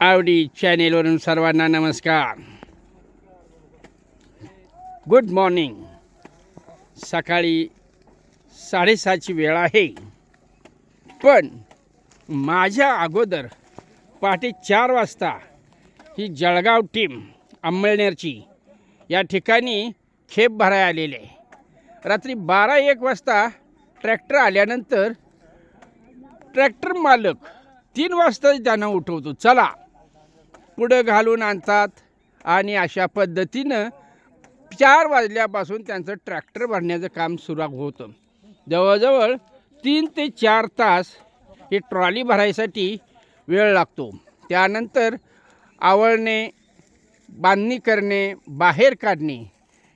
आवडी चॅनेलवरून सर्वांना नमस्कार. गुड मॉर्निंग सकाळी साडेसहाची वेळ आहे. पण माझ्या अगोदर पहाटे चार वाजता ही जळगाव टीम अंमळनेरची या ठिकाणी खेप भरायला आलेले. आहे रात्री बारा एक वाजता ट्रॅक्टर आल्यानंतर ट्रॅक्टर मालक तीन वाजता त्यांना उठवतो. चला. पुढं घालून आणतात. आणि अशा पद्धतीनं चार वाजल्यापासून त्यांचं ट्रॅक्टर भरण्याचं काम सुरू होतं. जवळजवळ तीन ते चार तास ही ट्रॉली भरायसाठी वेळ लागतो. त्यानंतर आवळणे बांधणी करणे बाहेर काढणे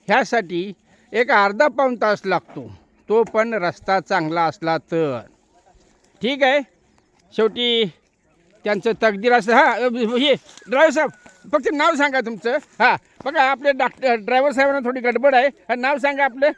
ह्यासाठी एक अर्धा पाऊण तास लागतो. तो पण रस्ता चांगला असला तर. ठीक आहे? शेवटी त्यांचं तकदीर असं हां हे ड्रायव्हर साहेब फक्त नाव सांगा तुमचं. हां बघा आपले डॉक्टर ड्रायव्हर साहेबांना थोडी गडबड आहे. हा नाव सांगा आपलं.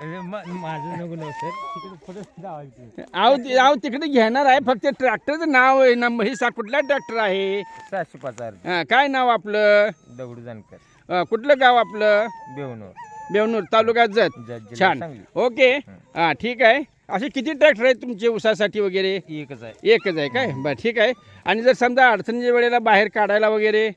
माझं नको नाव सर. तिकडे पुढे जावायचं आव आव तिकडे घेणार आहे. फक्त ट्रॅक्टरचं नाव आहे नंबर हे सा कुठला ट्रॅक्टर आहे? सहाशे हां काय नाव आपलं? दगडू जानकर. अं, कुठलं गाव आपलं? बेवनूर. बेवनूर तालुका जत. जत जिल्हा छान. सांगली. ओके. हां ठीक आहे. असे किती ट्रॅक्टर आहेत तुमचे उसासाठी वगैरे? एकच आहे. एकच आहे काय? बरं ठीक आहे. आणि जर समजा अडचणीच्या वेळेला बाहेर काढायला वगैरे?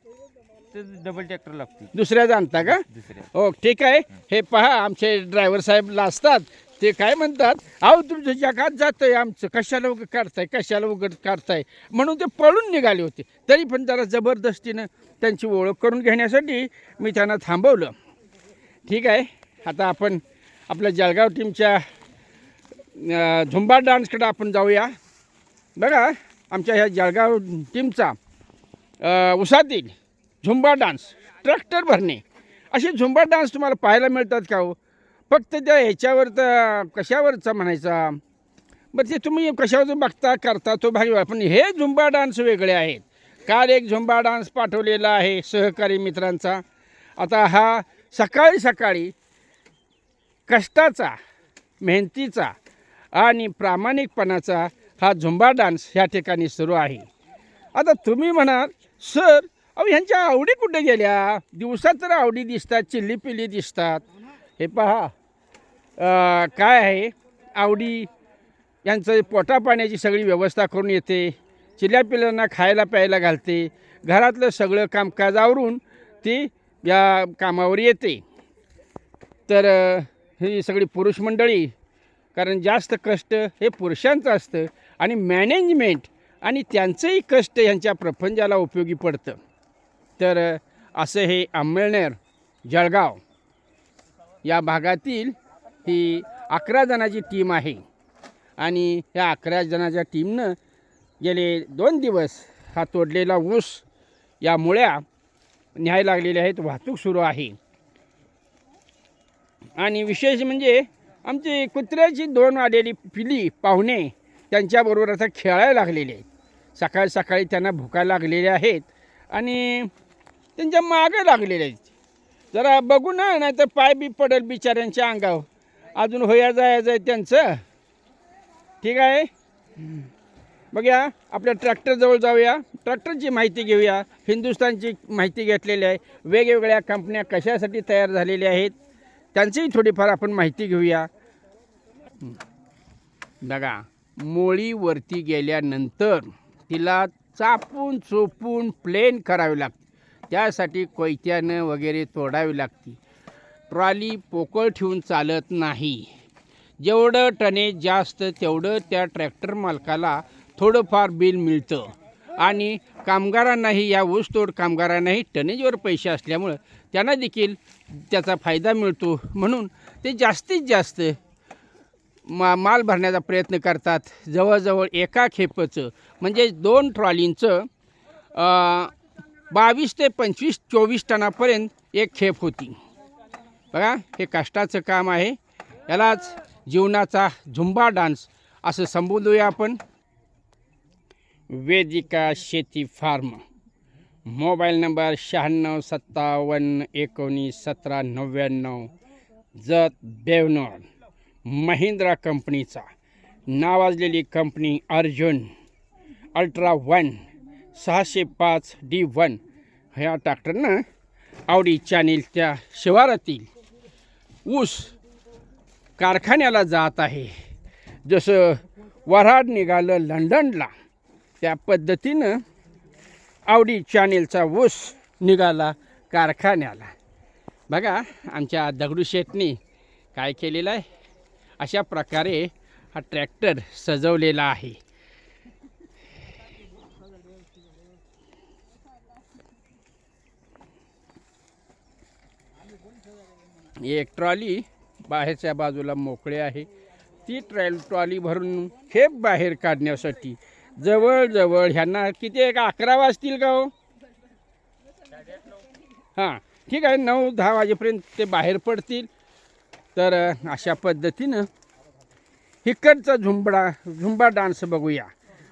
तर डबल ट्रॅक्टर लागते दुसऱ्याचा आणता का? दुसऱ्या. हो ठीक आहे. हे पहा आमचे ड्रायव्हर साहेब लाजतात. ते काय म्हणतात? अहो तुमचं जगात जातंय आमचं. कशाला उगं काढताय? कशाला उगं काढताय? म्हणून ते पळून निघाले होते. तरी पण जरा जबरदस्तीनं त्यांची ओळख करून घेण्यासाठी मी त्यांना थांबवलं. ठीक आहे. आता आपण आपल्या जळगाव टीमच्या झुंबा डान्सकडे आपण जाऊया. बघा आमच्या ह्या जळगाव टीमचा उसातील झुंबा डान्स ट्रॅक्टर भरणे. असे झुंबा डान्स तुम्हाला पाहायला मिळतात का हो? फक्त त्या ह्याच्यावर तर कशावरचा म्हणायचा? बरं ते तुम्ही कशावर बघता करता तो भाग पण हे झुंबा डान्स वेगळे आहेत. काल एक झुंबा डान्स पाठवलेला आहे सहकारी मित्रांचा. आता हा सकाळी सकाळी कष्टाचा मेहनतीचा आणि प्रामाणिकपणाचा हा झुंबा डान्स ह्या ठिकाणी सुरू आहे. आता तुम्ही म्हणाल सर अहो ह्यांच्या आवडी कुठे गेल्या? दिवसात तर आवडी दिसतात चिल्ली पिल्ली दिसतात. हे पहा. काय आहे? आवडी यांचं पोटा पाण्याची सगळी व्यवस्था करून येते. चिल्ल्या पिल्ल्यांना खायला प्यायला घालते. घरातलं सगळं कामकाज आवरून ती या कामावर येते. तर ही सगळी पुरुष मंडळी कारण जास्त कष्ट हे पुरुषांचं असतं आणि मॅनेजमेंट आणि त्यांचंही कष्ट यांच्या प्रपंचाला उपयोगी पडतं. तर असं हे आंबेळनेर जळगाव या भागातील ही अकरा जणाची टीम आहे. आणि ह्या अकरा जणाच्या टीमनं गेले दोन दिवस हा तोडलेला ऊस या मुळ्या न्याय लागलेल्या आहेत वाहतूक सुरू आहे. आणि विशेष म्हणजे आमची कुत्र्याची दोन आलेली पिली पाहुणे त्यांच्याबरोबर आता खेळायला लागलेले आहेत. सकाळी सकाळी त्यांना भुका लागलेल्या आहेत आणि त्यांच्या मागं लागलेल्या आहेत. जरा बघू ना नाही तर पाय बी पडेल बिचाऱ्यांच्या अंगावर. अजून होया जायचं आहे त्यांचं. ठीक आहे? बघूया आपल्या ट्रॅक्टरजवळ जाऊया. ट्रॅक्टरची माहिती घेऊया. हिंदुस्थानची माहिती घेतलेली आहे. वेगवेगळ्या कंपन्या कशासाठी तयार झालेल्या आहेत. त्यांचीही थोडीफार आपण माहिती घेऊया. बघा मोळीवरती गेल्यानंतर तिला चापून चोपून प्लेन करावी लागते. त्यासाठी कोयत्यानं वगैरे तोडावी लागते. ट्रॉली पोकळ ठेवून चालत नाही. जेवढं टनेज जास्त तेवढं त्या ट्रॅक्टर मालकाला थोडंफार बिल मिळतं. आणि कामगारांनाही या ऊसतोड कामगारांनाही टनेजवर पैसे असल्यामुळं त्यांना देखील त्याचा फायदा मिळतो म्हणून ते जास्तीत जास्त मा माल भरण्याचा प्रयत्न करतात. जवळजवळ एका खेपचं म्हणजे दोन ट्रॉलींचं बावीस ते पंचवीस चोवीस टनापर्यंत एक खेप होती. बघा हे कष्टाचं काम आहे. यालाच जीवनाचा झुंबा डान्स असं संबोधूया आपण. वेदिका शेती फार्म. मोबाईल नंबर शहाण्णव सत्तावन्न एकोणीस सतरा नव्याण्णव जत बेवनोर महिंद्रा कंपनीचा. नावाजलेली कंपनी अर्जुन. Ultra one. सहाशे पाच डी वन. ह्या ट्रॅक्टरनं आवडी चॅनेलच्या शिवारातील. ऊस कारखान्याला जात आहे. जसं वऱ्हाड निघालं लंडनला. त्या पद्धतीनं आवडी चॅनेलचा ऊस निघाला कारखान्याला. बघा आमच्या दगडूशेठनी काय केलेलं आहे? अशा प्रकारे हा ट्रॅक्टर सजवलेला आहे. एक ट्रॉली बाहेरच्या बाजूला मोकळे आहे. ती ट्रॅल ट्रॉली भरून खेप बाहेर काढण्यासाठी जवळजवळ ह्यांना किती एक अकरा वाजतील का हो? हां ठीक आहे नऊ दहा वाजेपर्यंत ते बाहेर पडतील. तर अशा पद्धतीनं हिकडचा झुंबडा झुंबा डान्स बघूया.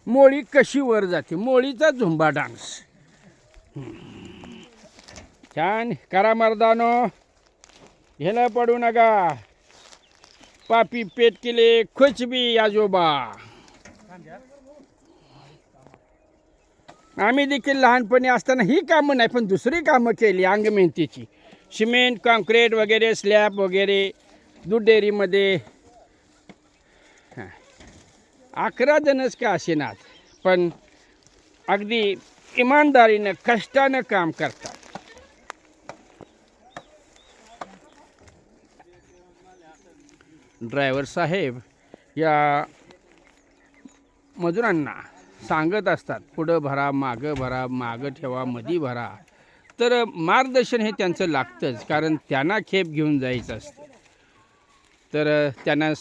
मोळी कशी वर जाते? मोळीचा झुंबा डान्स. छान करा मर्दानो. ह्याला पडू नका. पापी पेट केले खुचबी आजोबा. आम्ही देखील लहानपणी असताना ही कामं नाही पण दुसरी कामं केली अंग मेहनतीची. सिमेंट कॉन्क्रीट वगैरे स्लॅब वगैरे दूध डेअरीमध्ये. अकरा जणच का असेनात पण अगदी इमानदारीनं कष्टानं काम करतात. ड्रायव्हर साहेब या मजुरांना सांगत असतात पुढं भरा मागं भरा मागं ठेवा मधी भरा. तर मार्गदर्शन हे त्यांचं लागतंच कारण त्यांना खेप घेऊन जायचं असतं. तर त्यांना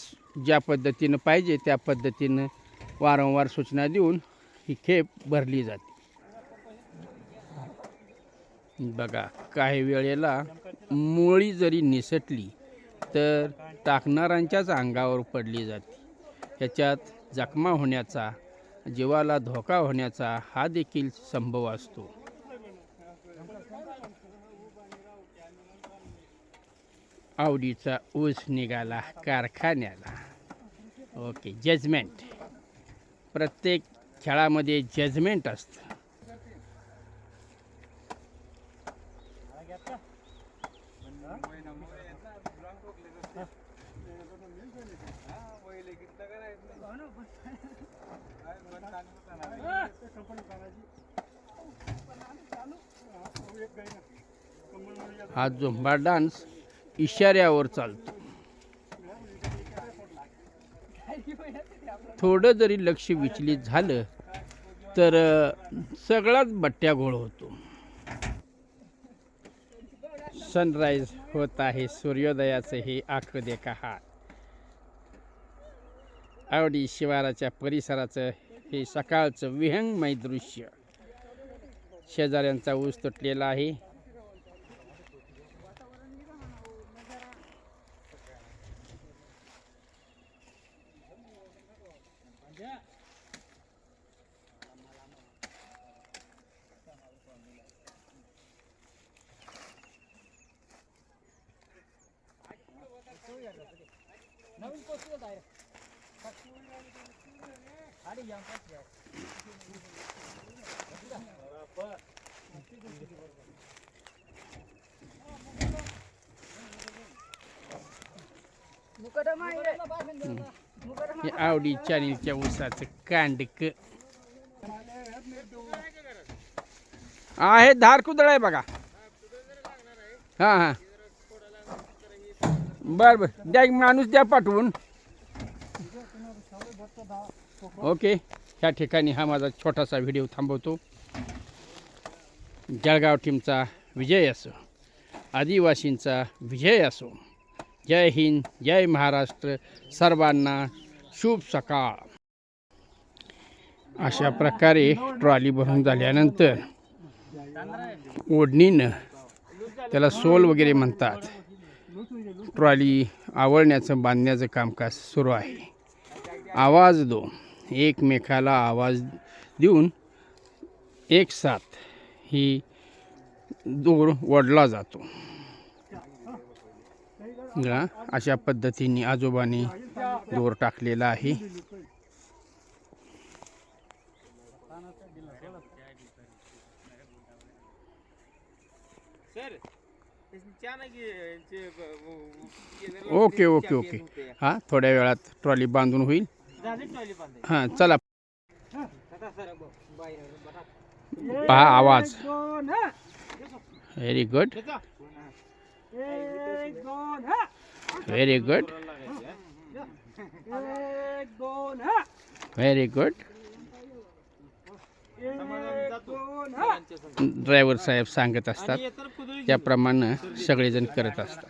ज्या पद्धतीनं पाहिजे त्या पद्धतीनं वारंवार सूचना देऊन ही खेप भरली जाते. बघा काही वेळेला मुळी जरी निसटली तर टाकणाऱ्यांच्याच अंगावर पडली जाते. ह्याच्यात जखमा होण्याचा जीवाला धोका होण्याचा हा देखील संभव असतो. आवडीचा ऊस निघाला कारखान्याला. ओके जजमेंट प्रत्येक खेळामध्ये जजमेंट असतं. हा झुंबा डान्स इशाऱ्यावर चालतो. थोडं जरी लक्ष विचलित झालं तर सगळाच बट्ट्या घोळ होतो. सनराईज होत आहे सूर्योदयाचं हे आख देखा हात. आवडी शिवाराच्या परिसराचं हे सकाळचं विहंगमय दृश्य. शेजाऱ्यांचा ऊस तुटलेला आहे. हे आवडीच्या निच्या ऊसाचं कांडक. आहे धार कुदळ आहे बघा. हां हां. बर बर. द्या एक माणूस द्या पाठवून. ओके ह्या ठिकाणी हा माझा छोटासा व्हिडिओ थांबवतो. जळगाव टीमचा विजय असो आदिवासींचा विजय असो. जय हिंद जय महाराष्ट्र सर्वांना शुभ सकाळ. अशा प्रकारे ट्रॉली भरून झाल्यानंतर ओढणीनं त्याला सोल वगैरे म्हणतात. ट्रॉली आवळण्याचं बांधण्याचं कामकाज सुरू आहे. आवाज दो एकमेकाला आवाज देऊन एक साथ ही दूर ओढला जातो अशा पद्धतीने आजोबांनी दोर टाकलेला आहे ओके ओके ओके हां थोड्या वेळात ट्रॉली बांधून होईल हां चला. पहा आवाज. Very good very good very good driver साहेब सांगत असतात त्याप्रमाणे सगळेजण करत असतात.